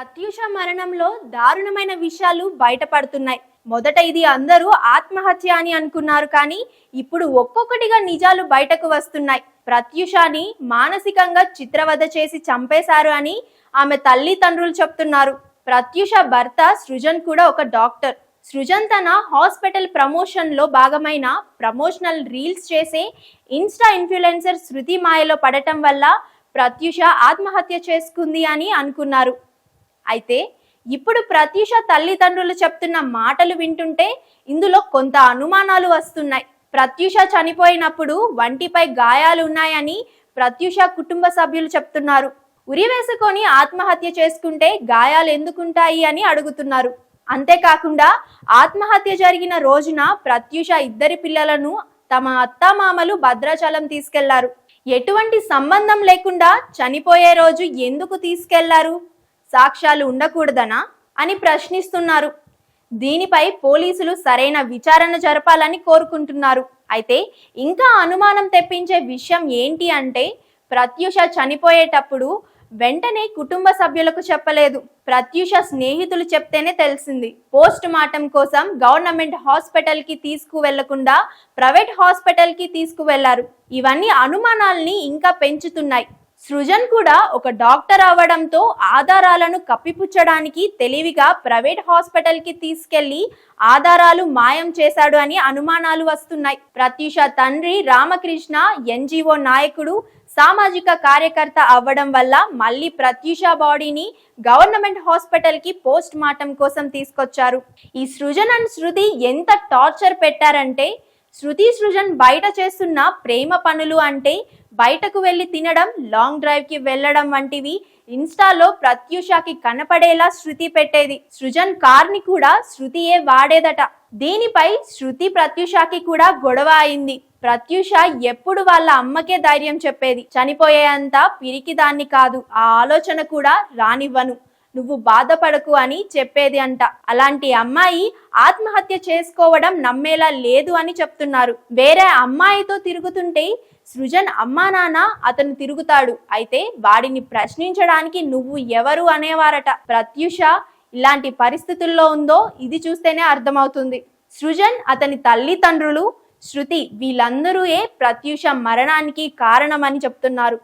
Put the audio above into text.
ప్రత్యూష మరణంలో దారుణమైన విషయాలు బయటపడుతున్నాయి. మొదట ఇది అందరూ ఆత్మహత్య అని అనుకున్నారు కానీ ఇప్పుడు ఒక్కొక్కటిగా నిజాలు బయటకు వస్తున్నాయి. ప్రత్యూషాని మానసికంగా చిత్రవద చేసి చంపేశారు అని ఆమె తల్లిదండ్రులు చెప్తున్నారు. ప్రత్యూష భర్త సృజన్ కూడా ఒక డాక్టర్. సృజన్ తన హాస్పిటల్ ప్రమోషన్లో భాగమైన ప్రమోషనల్ రీల్స్ చేసే ఇన్స్టా ఇన్ఫ్లుయెన్సర్ శృతి మాయలో పడటం వల్ల ప్రత్యూష ఆత్మహత్య చేసుకుంది అని అనుకున్నారు. అయితే ఇప్పుడు ప్రత్యూష తల్లిదండ్రులు చెప్తున్న మాటలు వింటుంటే ఇందులో కొంత అనుమానాలు వస్తున్నాయి. ప్రత్యూష చనిపోయినప్పుడు వంటిపై గాయాలు ఉన్నాయని ప్రత్యూష కుటుంబ సభ్యులు చెప్తున్నారు. ఉరి వేసుకొని ఆత్మహత్య చేసుకుంటే గాయాలు ఎందుకుంటాయి అని అడుగుతున్నారు. అంతేకాకుండా ఆత్మహత్య జరిగిన రోజున ప్రత్యూష ఇద్దరి పిల్లలను తమ అత్తామామలు భద్రాచలం తీసుకెళ్ళారు. ఎటువంటి సంబంధం లేకుండా చనిపోయే రోజు ఎందుకు తీసుకెళ్ళారు? సాక్ష్యాలు ఉండకూడదనా అని ప్రశ్నిస్తున్నారు. దీనిపై పోలీసులు సరైన విచారణ జరపాలని కోరుకుంటున్నారు. అయితే ఇంకా అనుమానం తెప్పించే విషయం ఏంటి అంటే ప్రత్యూష చనిపోయేటప్పుడు వెంటనే కుటుంబ సభ్యులకు చెప్పలేదు. ప్రత్యూష స్నేహితులు చెప్తేనే తెలిసింది. పోస్ట్ మార్టం కోసం గవర్నమెంట్ హాస్పిటల్కి తీసుకువెళ్ళకుండా ప్రైవేట్ హాస్పిటల్కి తీసుకువెళ్ళారు. ఇవన్నీ అనుమానాల్ని ఇంకా పెంచుతున్నాయి. సృజన్ కూడా ఒక డాక్టర్ అవ్వడంతో ఆధారాలను కప్పిపుచ్చడానికి తెలివిగా ప్రైవేట్ హాస్పిటల్కి తీసుకెళ్ళి ఆధారాలు మాయం చేశాడు అని అనుమానాలు వస్తున్నాయి. ప్రత్యూష తండ్రి రామకృష్ణ ఎన్జిఓ నాయకుడు సామాజిక కార్యకర్త అవ్వడం వల్ల మళ్ళీ ప్రత్యూష బాడీని గవర్నమెంట్ హాస్పిటల్కి పోస్ట్ మార్టం కోసం తీసుకొచ్చారు. ఈ సృజన్ అండ్ శృతి ఎంత టార్చర్ పెట్టారంటే శృతి సృజన్ బయట చేస్తున్న ప్రేమ పనులు అంటే బయటకు వెళ్ళి తినడం లాంగ్ డ్రైవ్కి వంటివి ఇన్స్టాలో ప్రత్యూషకి కనపడేలా శృతి పెట్టేది. సృజన్ కార్ని కూడా శృతియే వాడేదట. దీనిపై శృతి ప్రత్యూషకి కూడా గొడవ అయింది. ప్రత్యూష ఎప్పుడు వాళ్ళ అమ్మకే ధైర్యం చెప్పేది. చనిపోయేంత పిరికిదాన్ని కాదు. ఆ ఆలోచన కూడా రానివ్వను. నువ్వు బాధపడకు అని చెప్పేది అంట. అలాంటి అమ్మాయి ఆత్మహత్య చేసుకోవడం నమ్మేలా లేదు అని చెప్తున్నారు. వేరే అమ్మాయితో తిరుగుతుంటే సృజన్ అమ్మా నాన్న అతను తిరుగుతాడు. అయితే వాడిని ప్రశ్నించడానికి నువ్వు ఎవరు అనేవారట. ప్రత్యూష ఇలాంటి పరిస్థితుల్లో ఉందో ఇది చూస్తేనే అర్థమవుతుంది. సృజన్ అతని తల్లిదండ్రులు శృతి వీళ్ళందరూ ఏ ప్రత్యూష మరణానికి కారణమని చెప్తున్నారు.